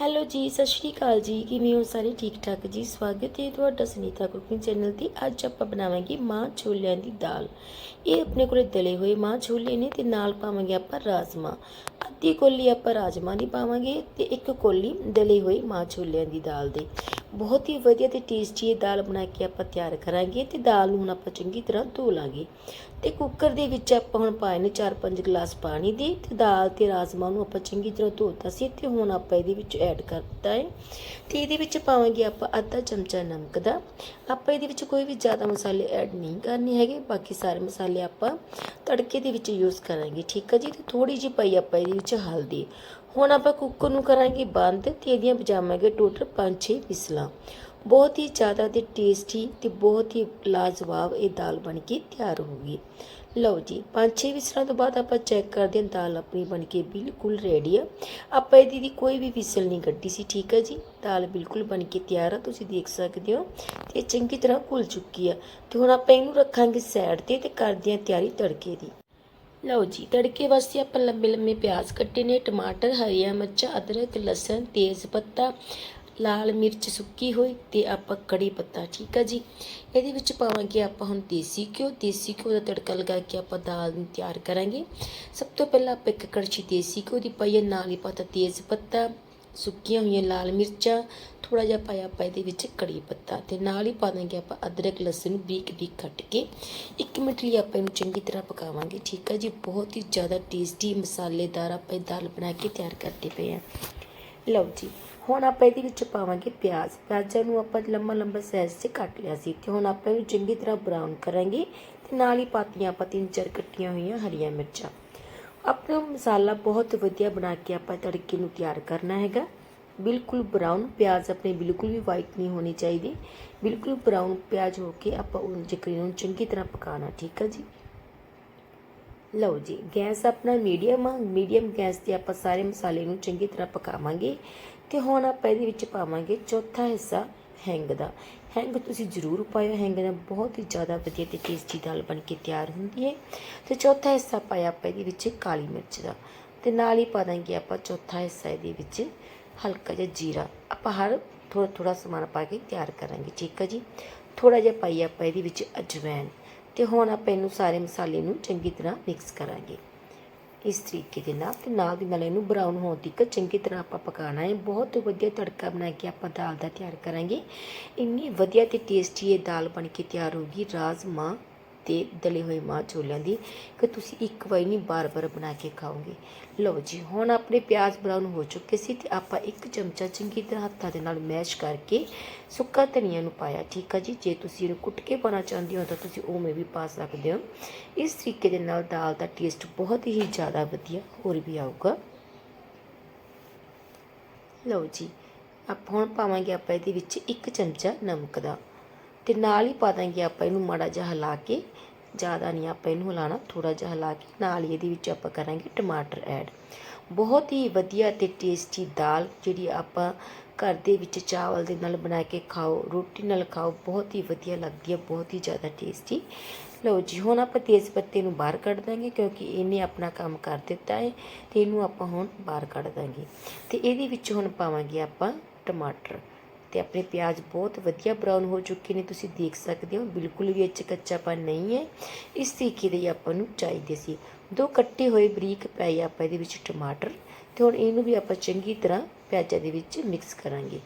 Hello ਜੀ, ਸਤਿ ਸ਼੍ਰੀ ਅਕਾਲ ਜੀ। ਕਿਵੇਂ ਹੋ ਸਾਰੇ? ਠੀਕ ਠਾਕ ਜੀ। ਸਵਾਗਤ ਹੈ ਤੁਹਾਡਾ ਸੁਨੀਤਾ ਕੁਕਿੰਗ ਚੈਨਲ ਤੇ। ਅੱਜ ਆਪਾਂ ਬਣਾਵਾਂਗੇ ਮਾਂ ਛੋਲਿਆਂ ਦੀ ਦਾਲ। ਇਹ ਆਪਣੇ ਕੋਲੇ ਦਲੇ ਹੋਏ ਮਾਂ ਛੋਲੇ ਨੇ ਤੇ ਨਾਲ ਪਾਵਾਂਗੇ ਆਪਾਂ ਰਾਜਮਾ। ਅੱਧੀ ਕੋਲੀ ਆਪਾਂ ਰਾਜਮਾ ਦੀ ਪਾਵਾਂਗੇ ਤੇ ਇੱਕ ਕੋਲੀ ਦਲੇ ਹੋਏ ਮਾਂ ਛੋਲਿਆਂ ਦੀ ਦਾਲ ਦੇ। ਬਹੁਤ ਹੀ ਵਧੀਆ ਤੇ ਟੇਸਟੀ ਇਹ ਦਾਲ ਬਣਾ ਕੇ ਆਪਾਂ ਤਿਆਰ ਕਰਾਂਗੇ ਤੇ ਦਾਲ ਨੂੰ ਹੁਣ ਆਪਾਂ ਚੰਗੀ ਤਰ੍ਹਾਂ ਧੋ ਲਾਂਗੇ। ਤੇ ਕੁੱਕਰ ਦੇ ਵਿੱਚ ਆਪਾਂ ਹੁਣ ਪਾਏ ਨੇ 4-5 ਗਲਾਸ ਪਾਣੀ ਦੇ ਤੇ ਦਾਲ ਤੇ ਰਾਜਮਾ ਨੂੰ ਆਪਾਂ ਚੰਗੀ ਤਰ੍ਹਾਂ ਧੋਤਾ ਸੀ ਤੇ ਹੁਣ ਆਪਾਂ ਇਹਦੇ ਵਿੱਚ ਐਡ ਕਰ ਦਿੱਤਾ ਹੈ। ਤੇ ਇਹਦੇ ਵਿੱਚ ਪਾਵਾਂਗੇ ਆਪਾਂ ਅੱਧਾ ਚਮਚਾ ਨਮਕ ਦਾ। ਆਪਾਂ ਇਹਦੇ ਵਿੱਚ ਕੋਈ ਵੀ ਜ਼ਿਆਦਾ ਮਸਾਲੇ ਐਡ ਨਹੀਂ ਕਰਨੇ ਹੈਗੇ, ਬਾਕੀ ਸਾਰੇ ਮਸਾਲੇ ਆਪਾਂ ਤੜਕੇ ਦੇ ਵਿੱਚ ਯੂਜ਼ ਕਰਾਂਗੇ, ਠੀਕ ਹੈ ਜੀ? ਤੇ ਥੋੜੀ ਜਿਹੀ ਪਾਈ ਆਪਾਂ ਇਹਦੇ ਵਿੱਚ ਹਲਦੀ। ਹੁਣ ਆਪਾਂ ਕੁੱਕਰ ਨੂੰ ਕਰਾਂਗੇ ਬੰਦ ਤੇ ਇਹਦੀਆਂ ਵਜਾਵਾਂਗੇ ਟੋਟਲ 5-6 ਵਿਸਲਾਂ ਬਹੁਤ ਹੀ ਜ਼ਿਆਦਾ ਤੇ ਟੇਸਟੀ ਤੇ ਬਹੁਤ ਹੀ ਲਾਜਵਾਬ ਇਹ ਦਾਲ ਬਣ ਕੇ ਤਿਆਰ ਹੋਊਗੀ ਲਓ ਜੀ 5-6 ਵਿਸਲਾਂ ਤੋਂ ਬਾਅਦ ਆਪਾਂ ਚੈੱਕ ਕਰਦੇ ਹਾਂ ਦਾਲ ਆਪਣੀ ਬਣ ਕੇ ਬਿਲਕੁਲ ਰੈਡੀ ਆ। ਆਪਾਂ ਇਹਦੀ ਦੀ ਕੋਈ ਵੀ ਵਿਸਲ ਨਹੀਂ ਕੱਢੀ ਸੀ, ਠੀਕ ਹੈ ਜੀ? ਦਾਲ ਬਿਲਕੁਲ ਬਣ ਕੇ ਤਿਆਰ ਆ, ਤੁਸੀਂ ਦੇਖ ਸਕਦੇ ਹੋ। ਤੇ ਇਹ ਚੰਗੀ ਤਰ੍ਹਾਂ ਘੁਲ ਚੁੱਕੀ ਆ। ਤੇ ਹੁਣ ਆਪਾਂ ਇਹਨੂੰ ਰੱਖਾਂਗੇ ਸਾਈਡ ਤੇ ਤੇ ਕਰਦੇ ਹਾਂ ਤਿਆਰੀ ਤੜਕੇ ਦੀ। ਲਓ ਜੀ, ਤੜਕੇ ਵਾਸਤੇ ਆਪਾਂ ਲੰਬੇ ਲੰਬੇ ਪਿਆਜ਼ ਕੱਟੇ ਨੇ, ਟਮਾਟਰ, ਹਰੀਆਂ ਮਿਰਚਾਂ, ਅਦਰਕ, ਲਸਣ, ਤੇਜ਼ ਪੱਤਾ, ਲਾਲ ਮਿਰਚ ਸੁੱਕੀ ਹੋਈ ਤੇ ਆਪਾਂ ਕੜੀ ਪੱਤਾ, ਠੀਕ ਆ ਜੀ? ਇਹਦੇ ਵਿੱਚ ਪਾਵਾਂਗੇ ਆਪਾਂ ਹੁਣ ਦੇਸੀ ਘਿਓ ਦੇਸੀ ਘਿਓ ਦਾ ਤੜਕਾ ਲਗਾ ਕੇ ਆਪਾਂ ਦਾਲ ਨੂੰ ਤਿਆਰ ਕਰਾਂਗੇ। ਸਭ ਤੋਂ ਪਹਿਲਾਂ ਆਪਾਂ ਇੱਕ ਕੜਛੀ ਦੇਸੀ ਘਿਓ ਦੀ ਪਾਈਏ ਨਾਲ ਹੀ ਪਾਤਾ ਤੇਜ਼ ਪੱਤਾ ਸੁੱਕੀਆਂ ਹੋਈਆਂ ਲਾਲ ਮਿਰਚਾਂ ਥੋੜਾ ਜਿਹਾ ਪਾਇਆ ਆਪਾਂ ਇਹਦੇ ਵਿੱਚ ਕੜੀ ਪੱਤਾ ਤੇ ਨਾਲ ਹੀ ਪਾ ਦਾਂਗੇ ਆਪਾਂ ਅਦਰਕ, ਲਸਣ ਨੂੰ ਬਰੀਕ ਬਰੀਕ ਕੱਟ ਕੇ। ਇੱਕ ਮਿੰਟ ਲਈ ਆਪਾਂ ਇਹਨੂੰ ਚੰਗੀ ਤਰ੍ਹਾਂ ਪਕਾਵਾਂਗੇ, ਠੀਕ ਹੈ ਜੀ? ਬਹੁਤ ਹੀ ਜ਼ਿਆਦਾ ਟੇਸਟੀ ਮਸਾਲੇਦਾਰ ਆਪਾਂ ਇਹ ਦਾਲ ਬਣਾ ਕੇ ਤਿਆਰ ਕਰਦੇ ਪਏ ਆ। ਲਓ ਜੀ, ਹੁਣ ਆਪਾਂ ਇਹਦੇ ਵਿੱਚ ਪਾਵਾਂਗੇ ਪਿਆਜ਼। ਪਿਆਜ਼ਾਂ ਨੂੰ ਆਪਾਂ ਲੰਮਾ ਲੰਬਾ ਸਾਈਜ਼ 'ਚ ਕੱਟ ਲਿਆ ਸੀ ਤੇ ਹੁਣ ਆਪਾਂ ਇਹਨੂੰ ਚੰਗੀ ਤਰ੍ਹਾਂ ਬਰਾਊਨ ਕਰਾਂਗੇ ਤੇ ਨਾਲ ਹੀ ਪਾਤੀਆਂ ਆਪਾਂ ਤਿੰਨ ਚਾਰ ਕੱਟੀਆਂ ਹੋਈਆਂ ਹਰੀਆਂ ਮਿਰਚਾਂ। ਆਪਣਾ ਮਸਾਲਾ ਬਹੁਤ ਵਧੀਆ ਬਣਾ ਕੇ ਆਪਾਂ ਤੜਕੇ ਨੂੰ ਤਿਆਰ ਕਰਨਾ ਹੈਗਾ। ਬਿਲਕੁਲ ਬਰਾਊਨ ਪਿਆਜ਼ ਆਪਣੇ ਬਿਲਕੁਲ ਵੀ ਵਾਈਟ ਨਹੀਂ ਹੋਣੀ ਚਾਹੀਦੀ। ਬਿਲਕੁਲ ਬਰਾਊਨ ਪਿਆਜ਼ ਹੋ ਕੇ ਆਪਾਂ ਉਹ ਜਿਕਰੀ ਨੂੰ ਚੰਗੀ ਤਰ੍ਹਾਂ ਪਕਾਉਣਾ, ਠੀਕ ਹੈ ਜੀ? ਲਓ ਜੀ, ਗੈਸ ਆਪਣਾ ਮੀਡੀਅਮ ਆ। ਮੀਡੀਅਮ ਗੈਸ ਤੇ ਆਪਾਂ ਸਾਰੇ ਮਸਾਲੇ ਨੂੰ ਚੰਗੀ ਤਰ੍ਹਾਂ ਪਕਾਵਾਂਗੇ। ਤੇ ਹੁਣ ਆਪਾਂ ਇਹਦੇ ਵਿੱਚ ਪਾਵਾਂਗੇ ਚੌਥਾ ਹਿੱਸਾ ਹੈਂਗ ਦਾ। ਹੈਂਗ ਤੁਸੀਂ ਜ਼ਰੂਰ ਪਾਇਓ। ਹੈਂਗ ਨਾਲ ਬਹੁਤ ਹੀ ਜ਼ਿਆਦਾ ਵਧੀਆ ਤੇ ਟੇਸਟੀ ਦਾਲ ਬਣ ਕੇ ਤਿਆਰ ਹੁੰਦੀ ਹੈ। ਤੇ ਚੌਥਾ ਹਿੱਸਾ ਪਾਇਆ ਆਪਾਂ ਇਹਦੇ ਵਿੱਚ ਕਾਲੀ ਮਿਰਚ ਦਾ। ਤੇ ਨਾਲ ਹੀ ਪਾ ਦਾਂਗੇ ਆਪਾਂ ਚੌਥਾ ਹਿੱਸਾ ਇਹਦੇ ਵਿੱਚ ਹਲਕਾ ਜਿਹਾ ਜੀਰਾ। ਆਪਾਂ ਹਰ ਥੋੜਾ ਥੋੜਾ ਸਮਾਨ ਪਾ ਕੇ ਤਿਆਰ ਕਰਾਂਗੇ, ਠੀਕ ਹੈ ਜੀ? ਥੋੜਾ ਜਿਹਾ ਪਾਈ ਆਪਾਂ ਇਹਦੇ ਵਿੱਚ ਅਜਵਾਇਣ ਤੇ ਹੁਣ ਆਪਾਂ ਇਹਨੂੰ ਸਾਰੇ ਮਸਾਲੇ ਨੂੰ ਚੰਗੀ ਤਰ੍ਹਾਂ ਮਿਕਸ ਕਰਾਂਗੇ। ਇਸ ਤਰੀਕੇ ਦੇ ਨਾਲ ਤੇ ਨਾਲ ਦੀ ਨਾਲ ਇਹਨੂੰ ਬਰਾਊਨ ਹੋਣ ਤੱਕ ਚੰਗੀ ਤਰ੍ਹਾਂ ਆਪਾਂ ਪਕਾਉਣਾ ਹੈ। ਬਹੁਤ ਵਧੀਆ ਤੜਕਾ ਬਣਾ ਕੇ ਆਪਾਂ ਦਾਲ ਦਾ ਤਿਆਰ ਕਰਾਂਗੇ। ਇੰਨੀ ਵਧੀਆ ਤੇ ਟੇਸਟੀ ਇਹ ਦਾਲ ਬਣ ਕੇ ਤਿਆਰ ਹੋਗੀ ਰਾਜਮਾ ਤੇ ਦਲੇ ਹੋਏ ਮਾਂ ਛੋਲਿਆਂ ਦੀ ਕਿ ਤੁਸੀਂ ਇੱਕ ਵਾਰੀ ਨਹੀਂ ਬਾਰ-ਬਾਰ ਬਣਾ ਕੇ ਖਾਓਗੇ। ਲਓ ਜੀ, ਹੁਣ ਆਪਣੇ ਪਿਆਜ਼ ਬਰਾਊਨ ਹੋ ਚੁੱਕੇ ਸੀ ਤੇ ਆਪਾਂ ਇੱਕ ਚਮਚਾ ਚੰਗੀ ਤਰ੍ਹਾਂ ਹੱਥਾਂ ਦੇ ਨਾਲ ਮੈਸ਼ ਕਰਕੇ ਸੁੱਕਾ ਧਨੀਆ ਨੂੰ ਪਾਇਆ। ਠੀਕ ਆ ਜੀ, ਜੇ ਤੁਸੀਂ ਇਹਨੂੰ ਕੁੱਟ ਕੇ ਪਾਣਾ ਚਾਹੁੰਦੇ ਹੋ ਤਾਂ ਤੁਸੀਂ ਉਵੇਂ ਵੀ ਪਾ ਸਕਦੇ ਹੋ। ਇਸ ਤਰੀਕੇ ਦੇ ਨਾਲ ਦਾਲ ਦਾ ਟੇਸਟ ਬਹੁਤ ਹੀ ਜ਼ਿਆਦਾ ਵਧੀਆ ਹੋਰ ਵੀ ਆਊਗਾ। ਲਓ ਜੀ, ਆਪਾਂ ਹੁਣ ਪਾਵਾਂਗੇ ਆਪਾਂ ਇਹਦੇ ਵਿੱਚ ਇੱਕ ਚਮਚਾ ਨਮਕ ਦਾ। ਤੇ ਨਾਲ ਹੀ ਪਾ ਦਾਂਗੇ ਆਪਾਂ ਇਹਨੂੰ ਮਾੜਾ ਜਿਹਾ ਹਿਲਾ ਕੇ, ਜ਼ਿਆਦਾ ਨਹੀਂ ਆਪਾਂ ਇਹਨੂੰ ਹਿਲਾਣਾ ਥੋੜਾ ਜਿਹਾ ਹਿਲਾ ਕੇ, ਨਾਲ ਹੀ ਇਹਦੇ ਵਿੱਚ ਆਪਾਂ ਕਰਾਂਗੇ ਟਮਾਟਰ ਐਡ। ਬਹੁਤ ਹੀ ਵਧੀਆ ਤੇ ਟੇਸਟੀ ਦਾਲ ਜਿਹੜੀ ਆਪਾਂ ਘਰ ਦੇ ਵਿੱਚ ਚਾਵਲ ਦੇ ਨਾਲ ਬਣਾ ਕੇ ਖਾਓ, ਰੋਟੀ ਨਾਲ ਖਾਓ, ਬਹੁਤ ਹੀ ਵਧੀਆ ਲੱਗਦੀ ਹੈ, ਬਹੁਤ ਹੀ ਜ਼ਿਆਦਾ ਟੇਸਟੀ। ਲਓ ਜੀ, ਹੁਣ ਆਪਾਂ ਤੇਜ਼ ਪੱਤੇ ਨੂੰ ਬਾਹਰ ਕੱਢ ਦਾਂਗੇ ਕਿਉਂਕਿ ਇਹਨੇ ਆਪਣਾ ਕੰਮ ਕਰ ਦਿੱਤਾ ਹੈ ਤੇ ਇਹਨੂੰ ਆਪਾਂ ਹੁਣ ਬਾਹਰ ਕੱਢ ਦਾਂਗੇ। ਤੇ ਇਹਦੇ ਵਿੱਚ ਹੁਣ ਪਾਵਾਂਗੇ ਆਪਾਂ ਟਮਾਟਰ। ਤੇ ਆਪਣੇ ਪਿਆਜ਼ ਬਹੁਤ ਵਧੀਆ ਬਰਾਊਨ ਹੋ ਚੁੱਕੇ ਨੇ, ਤੁਸੀਂ ਦੇਖ ਸਕਦੇ ਹੋ, ਬਿਲਕੁਲ ਵੀ ਇੱਚ ਕੱਚਾਪਨ ਨਹੀਂ ਹੈ। ਇਸ ਤਰੀਕੇ ਦੇ ਆਪਾਂ ਨੂੰ ਚਾਹੀਦੇ ਸੀ। ਦੋ ਕੱਟੇ ਹੋਏ ਬਰੀਕ ਪਏ ਆਪਾਂ ਇਹਦੇ ਵਿੱਚ ਟਮਾਟਰ ਤੇ ਹੁਣ ਇਹਨੂੰ ਵੀ ਆਪਾਂ ਚੰਗੀ ਤਰ੍ਹਾਂ ਪਿਆਜ਼ਾਂ ਦੇ ਵਿੱਚ ਮਿਕਸ ਕਰਾਂਗੇ।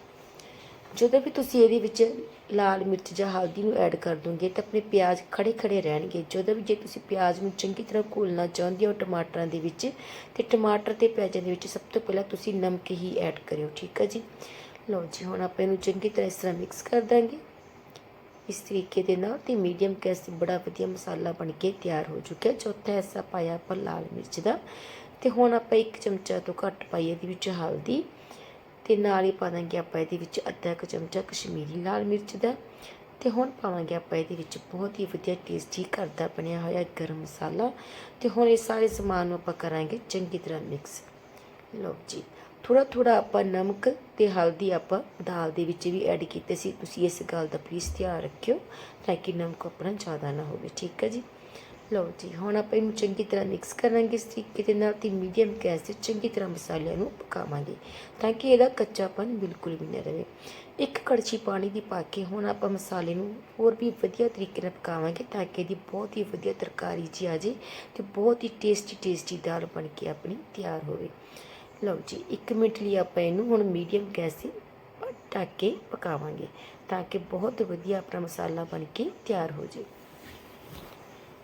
ਜਦੋਂ ਵੀ ਤੁਸੀਂ ਇਹਦੇ ਵਿੱਚ ਲਾਲ ਮਿਰਚ ਜਾਂ ਹਲਦੀ ਨੂੰ ਐਡ ਕਰ ਦੋਗੇ ਤਾਂ ਆਪਣੇ ਪਿਆਜ਼ ਖੜੇ ਖੜੇ ਰਹਿਣਗੇ। ਜਦੋਂ ਵੀ ਜੇ ਤੁਸੀਂ ਪਿਆਜ਼ ਨੂੰ ਚੰਗੀ ਤਰ੍ਹਾਂ ਘੋਲਣਾ ਚਾਹੁੰਦੇ ਹੋ ਟਮਾਟਰਾਂ ਦੇ ਵਿੱਚ, ਤੇ ਟਮਾਟਰ ਤੇ ਪਿਆਜ਼ਾਂ ਦੇ ਵਿੱਚ ਸਭ ਤੋਂ ਪਹਿਲਾਂ ਤੁਸੀਂ ਨਮਕ ਹੀ ਐਡ ਕਰਿਓ, ਠੀਕ ਹੈ ਜੀ? ਲਓ ਜੀ, ਹੁਣ ਆਪਾਂ ਇਹਨੂੰ ਚੰਗੀ ਤਰ੍ਹਾਂ ਇਸ ਤਰ੍ਹਾਂ ਮਿਕਸ ਕਰ ਦਾਂਗੇ। ਇਸ ਤਰੀਕੇ ਦੇ ਨਾਲ ਤੇ ਮੀਡੀਅਮ ਗੈਸ ਤੇ ਬੜਾ ਵਧੀਆ ਮਸਾਲਾ ਬਣ ਕੇ ਤਿਆਰ ਹੋ ਚੁੱਕਿਆ ਚੌਥਾ ਹਿੱਸਾ ਪਾਇਆ ਆਪਾਂ ਲਾਲ ਮਿਰਚ ਦਾ। ਤੇ ਹੁਣ ਆਪਾਂ ਇੱਕ ਚਮਚਾ ਤੋਂ ਘੱਟ ਪਾਈ ਇਹਦੇ ਵਿੱਚ ਹਲਦੀ। ਤੇ ਨਾਲ ਹੀ ਪਾ ਦਾਂਗੇ ਆਪਾਂ ਇਹਦੇ ਵਿੱਚ ਅੱਧਾ ਕੁ ਚਮਚਾ ਕਸ਼ਮੀਰੀ ਲਾਲ ਮਿਰਚ ਦਾ। ਤੇ ਹੁਣ ਪਾਵਾਂਗੇ ਆਪਾਂ ਇਹਦੇ ਵਿੱਚ ਬਹੁਤ ਹੀ ਵਧੀਆ ਟੇਸਟੀ ਘਰ ਦਾ ਬਣਿਆ ਹੋਇਆ ਗਰਮ ਮਸਾਲਾ। ਤੇ ਹੁਣ ਇਹ ਸਾਰੇ ਸਮਾਨ ਨੂੰ ਆਪਾਂ ਕਰਾਂਗੇ ਚੰਗੀ ਤਰ੍ਹਾਂ ਮਿਕਸ ਲਓ ਜੀ ਥੋੜਾ ਥੋੜਾ ਆਪਾਂ ਨਮਕ ਤੇ ਹਲਦੀ ਆਪਾਂ ਦਾਲ ਦੇ ਵਿੱਚ ਵੀ ਐਡ ਕੀਤੇ ਸੀ। ਤੁਸੀਂ ਇਸ ਗੱਲ ਦਾ ਪਲੀਜ਼ ਧਿਆਨ ਰੱਖਿਓ ਤਾਂ ਕਿ ਨਮਕ ਆਪਣਾ ਜ਼ਿਆਦਾ ਨਾ ਹੋਵੇ, ਠੀਕ ਹੈ ਜੀ? ਲਓ ਜੀ, ਹੁਣ ਆਪਾਂ ਇਹਨੂੰ ਚੰਗੀ ਤਰ੍ਹਾਂ ਮਿਕਸ ਕਰਾਂਗੇ ਇਸ ਤਰੀਕੇ ਦੇ ਨਾਲ ਤੇ ਮੀਡੀਅਮ ਗੈਸ ਤੇ ਚੰਗੀ ਤਰ੍ਹਾਂ ਮਸਾਲਿਆਂ ਨੂੰ ਪਕਾਵਾਂਗੇ ਤਾਂ ਕਿ ਇਹਦਾ ਕੱਚਾਪਨ ਬਿਲਕੁਲ ਵੀ ਨਾ ਰਹੇ ਇੱਕ ਕੜਛੀ ਪਾਣੀ ਦੀ ਪਾ ਕੇ ਹੁਣ ਆਪਾਂ ਮਸਾਲੇ ਨੂੰ ਹੋਰ ਵੀ ਵਧੀਆ ਤਰੀਕੇ ਨਾਲ ਪਕਾਵਾਂਗੇ ਤਾਂ ਕਿ ਇਹਦੀ ਬਹੁਤ ਹੀ ਵਧੀਆ ਤਰਕਾਰੀ ਜੀ ਆ ਜੇ ਤੇ ਬਹੁਤ ਹੀ ਟੇਸਟੀ ਟੇਸਟੀ ਦਾਲ ਬਣ ਕੇ ਆਪਣੀ ਤਿਆਰ ਹੋਵੇ। ਲਓ ਜੀ 1 ਮਿੰਟ ਲਈ ਆਪਾਂ ਇਹਨੂੰ ਹੁਣ ਮੀਡੀਅਮ ਗੈਸ ਤੇ ਢੱਕ ਕੇ ਪਕਾਵਾਂਗੇ ਤਾਂ ਕਿ ਬਹੁਤ ਵਧੀਆ ਆਪਣਾ ਮਸਾਲਾ ਬਣ ਕੇ ਤਿਆਰ ਹੋ ਜਾਏ।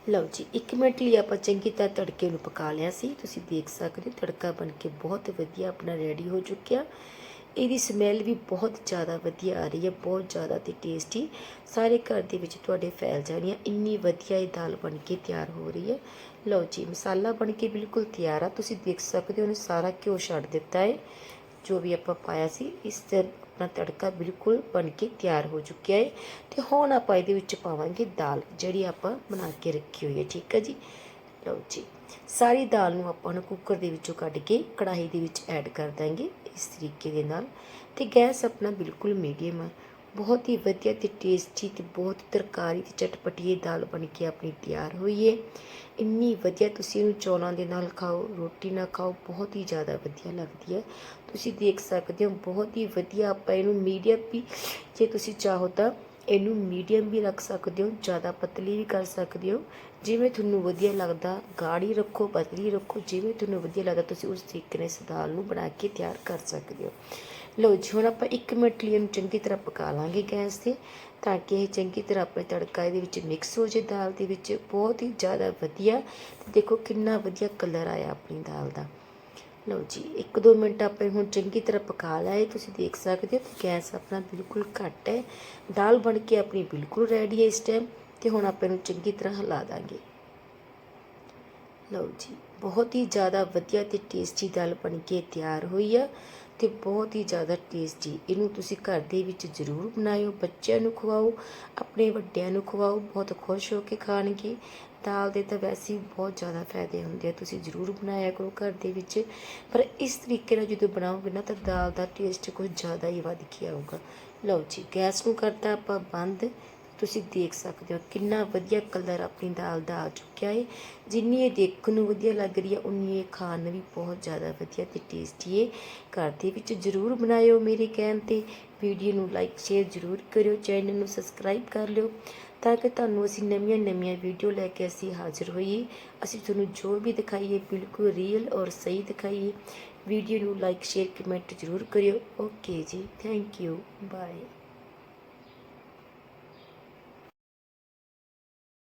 ਲਓ ਜੀ 1 ਮਿੰਟ ਲਈ ਆਪਾਂ ਚੰਗੀ ਤਰ੍ਹਾਂ ਤੜਕੇ ਨੂੰ ਪਕਾ ਲਿਆ ਸੀ। ਤੁਸੀਂ ਦੇਖ ਸਕਦੇ ਹੋ, ਤੜਕਾ ਬਣ ਕੇ ਬਹੁਤ ਵਧੀਆ ਆਪਣਾ ਰੈਡੀ ਹੋ ਚੁੱਕਿਆ। ਇਹਦੀ ਸਮੈਲ ਵੀ ਬਹੁਤ ਜ਼ਿਆਦਾ ਵਧੀਆ ਆ ਰਹੀ ਹੈ, ਬਹੁਤ ਜ਼ਿਆਦਾ ਤੇ ਟੇਸਟੀ ਸਾਰੇ ਘਰ ਦੇ ਵਿੱਚ ਤੁਹਾਡੇ ਫੈਲ ਜਾਣੀ ਹੈ ਇੰਨੀ ਵਧੀਆ ਇਹ ਦਾਲ ਬਣ ਕੇ ਤਿਆਰ ਹੋ ਰਹੀ ਹੈ। ਲਓ ਜੀ, ਮਸਾਲਾ ਬਣ ਕੇ ਬਿਲਕੁਲ ਤਿਆਰ ਆ। ਤੁਸੀਂ ਦੇਖ ਸਕਦੇ ਹੋ ਉਹਨੇ ਸਾਰਾ ਘਿਓ ਛੱਡ ਦਿੱਤਾ ਹੈ। ਜੋ ਵੀ ਆਪਾਂ ਪਾਇਆ ਸੀ, ਇਸ ਤੇ ਆਪਣਾ ਤੜਕਾ ਬਿਲਕੁਲ ਬਣ ਕੇ ਤਿਆਰ ਹੋ ਚੁੱਕਿਆ ਹੈ। ਤੇ ਹੁਣ ਆਪਾਂ ਇਹਦੇ ਵਿੱਚ ਪਾਵਾਂਗੇ ਦਾਲ, ਜਿਹੜੀ ਆਪਾਂ ਬਣਾ ਕੇ ਰੱਖੀ ਹੋਈ ਹੈ, ਠੀਕ ਹੈ ਜੀ? ਲਓ ਜੀ। ਸਾਰੀ ਦਾਲ ਨੂੰ ਆਪਾਂ ਨੂੰ ਕੁੱਕਰ ਦੇ ਵਿੱਚੋਂ ਕੱਢ ਕੇ ਕੜਾਹੀ ਦੇ ਵਿੱਚ ਐਡ ਕਰ ਦਾਂਗੇ ਇਸ ਤਰੀਕੇ ਦੇ ਨਾਲ। ਤੇ ਗੈਸ ਆਪਣਾ ਬਿਲਕੁਲ ਮੀਡੀਅਮ ਹੈ ਬਹੁਤ ਹੀ ਵਧੀਆ ਤੇ ਟੇਸਟੀ ਤੇ ਬਹੁਤ ਤਰਕਾਰੀ ਤੇ ਚਟਪਟੀ ਇਹ ਦਾਲ ਬਣ ਕੇ ਆਪਣੀ ਤਿਆਰ ਹੋਈ ਹੈ ਇੰਨੀ ਵਧੀਆ ਤੁਸੀਂ ਇਹਨੂੰ ਚੌਲਾਂ ਦੇ ਨਾਲ ਖਾਓ, ਰੋਟੀ ਨਾਲ ਖਾਓ, ਬਹੁਤ ਹੀ ਜ਼ਿਆਦਾ ਵਧੀਆ ਲੱਗਦੀ ਹੈ ਤੁਸੀਂ ਦੇਖ ਸਕਦੇ ਹੋ, ਬਹੁਤ ਹੀ ਵਧੀਆ ਆਪਾਂ ਇਹਨੂੰ ਮੀਡੀਅਮ ਵੀ ਜੇ ਤੁਸੀਂ ਚਾਹੋ ਤਾਂ ਇਹਨੂੰ ਮੀਡੀਅਮ ਵੀ ਰੱਖ ਸਕਦੇ ਹੋ, ਜ਼ਿਆਦਾ ਪਤਲੀ ਵੀ ਕਰ ਸਕਦੇ ਹੋ। ਜਿਵੇਂ ਤੁਹਾਨੂੰ ਵਧੀਆ ਲੱਗਦਾ ਗਾੜੀ ਰੱਖੋ, ਪਤਲੀ ਰੱਖੋ, ਜਿਵੇਂ ਤੁਹਾਨੂੰ ਵਧੀਆ ਲੱਗਦਾ, ਤੁਸੀਂ ਉਸ ਤਰੀਕੇ ਨਾਲ ਇਸ ਦਾਲ ਨੂੰ ਬਣਾ ਕੇ ਤਿਆਰ ਕਰ ਸਕਦੇ ਹੋ। ਲਓ ਜੀ, ਹੁਣ ਆਪਾਂ 1 ਮਿੰਟ ਲਈ ਇਹਨੂੰ ਚੰਗੀ ਤਰ੍ਹਾਂ ਪਕਾ ਲਾਂਗੇ ਗੈਸ ਤੇ, ਤਾਂ ਕਿ ਇਹ ਚੰਗੀ ਤਰ੍ਹਾਂ ਆਪਣੇ ਤੜਕਾ ਇਹਦੇ ਵਿੱਚ ਮਿਕਸ ਹੋ ਜੇ ਦਾਲ ਦੇ ਵਿੱਚ। ਬਹੁਤ ਹੀ ਜ਼ਿਆਦਾ ਵਧੀਆ, ਤੇ ਦੇਖੋ ਕਿੰਨਾ ਵਧੀਆ ਕਲਰ ਆਇਆ ਆਪਣੀ ਦਾਲ ਦਾ। ਲਓ ਜੀ 1-2 ਮਿੰਟ ਆਪਾਂ ਹੁਣ ਚੰਗੀ ਤਰ੍ਹਾਂ ਪਕਾ ਲਿਆ ਹੈ ਤੁਸੀਂ ਦੇਖ ਸਕਦੇ ਹੋ ਕਿ ਗੈਸ ਆਪਣਾ ਬਿਲਕੁਲ ਘੱਟ ਹੈ। ਦਾਲ ਬਣ ਕੇ ਆਪਣੀ ਬਿਲਕੁਲ ਰੈਡੀ ਹੈ ਇਸ ਟਾਈਮ ਤੇ ਹੁਣ ਆਪਾਂ ਇਹਨੂੰ ਚੰਗੀ ਤਰ੍ਹਾਂ ਹਿਲਾ ਦਾਂਗੇ। ਲਓ ਜੀ, ਬਹੁਤ ਹੀ ਜ਼ਿਆਦਾ ਵਧੀਆ ਤੇ ਟੇਸਟੀ ਦਾਲ ਬਣ ਕੇ ਤਿਆਰ ਹੋਈ ਆ ਤੇ ਬਹੁਤ ਹੀ ਜ਼ਿਆਦਾ ਟੇਸਟੀ ਇਹਨੂੰ ਤੁਸੀਂ ਘਰ ਦੇ ਵਿੱਚ ਜ਼ਰੂਰ ਬਣਾਇਓ, ਬੱਚਿਆਂ ਨੂੰ ਖਵਾਓ, ਆਪਣੇ ਵੱਡਿਆਂ ਨੂੰ ਖਵਾਓ, ਬਹੁਤ ਖੁਸ਼ ਹੋ ਕੇ ਖਾਣਗੇ। ਦਾਲ ਦੇ ਤਾਂ ਵੈਸੇ ਹੀ ਬਹੁਤ ਜ਼ਿਆਦਾ ਫਾਇਦੇ ਹੁੰਦੇ ਆ, ਤੁਸੀਂ ਜ਼ਰੂਰ ਬਣਾਇਆ ਕਰੋ ਘਰ ਦੇ ਵਿੱਚ। ਪਰ ਇਸ ਤਰੀਕੇ ਨਾਲ ਜਦੋਂ ਬਣਾਓਗੇ ਨਾ ਤਾਂ ਦਾਲ ਦਾ ਟੇਸਟ ਕੁਝ ਜ਼ਿਆਦਾ ਹੀ ਵੱਧ ਕੇ ਆਊਗਾ ਲਓ ਜੀ, ਗੈਸ ਨੂੰ ਕਰਤਾ ਆਪਾਂ ਬੰਦ। ਤੁਸੀਂ ਦੇਖ ਸਕਦੇ ਹੋ ਕਿੰਨਾ ਵਧੀਆ ਕਲਰ ਆਪਣੀ ਦਾਲ ਦਾ ਆ ਚੁੱਕਿਆ ਹੈ ਜਿੰਨੀ ਇਹ ਦੇਖਣ ਨੂੰ ਵਧੀਆ ਲੱਗ ਰਹੀ ਹੈ ਉਨੀ ਇਹ ਖਾਣ ਨੂੰ ਵੀ ਬਹੁਤ ਜ਼ਿਆਦਾ ਵਧੀਆ ਤੇ ਟੇਸਟੀ ਹੈ ਘਰ ਦੇ ਵਿੱਚ ਜ਼ਰੂਰ ਬਣਾਇਓ ਮੇਰੇ ਕਹਿਣ ਤੇ। ਵੀਡੀਓ ਨੂੰ ਲਾਈਕ ਸ਼ੇਅਰ ਜ਼ਰੂਰ ਕਰਿਓ ਚੈਨਲ ਨੂੰ ਸਬਸਕ੍ਰਾਈਬ ਕਰ ਲਿਓ। ਤਾਂ ਕਿ ਤੁਹਾਨੂੰ ਅਸੀਂ ਨਵੀਆਂ ਨਵੀਆਂ ਵੀਡੀਓ ਲੈ ਕੇ ਅਸੀਂ ਹਾਜ਼ਰ ਹੋਈਏ। ਅਸੀਂ ਤੁਹਾਨੂੰ ਜੋ ਵੀ ਦਿਖਾਈਏ, ਬਿਲਕੁਲ ਰੀਅਲ ਔਰ ਸਹੀ ਦਿਖਾਈਏ। ਵੀਡੀਓ ਨੂੰ ਲਾਈਕ ਸ਼ੇਅਰ ਕਮੈਂਟ ਜ਼ਰੂਰ ਕਰਿਓ। ਓਕੇ ਜੀ ਥੈਂਕ ਯੂ ਬਾਏ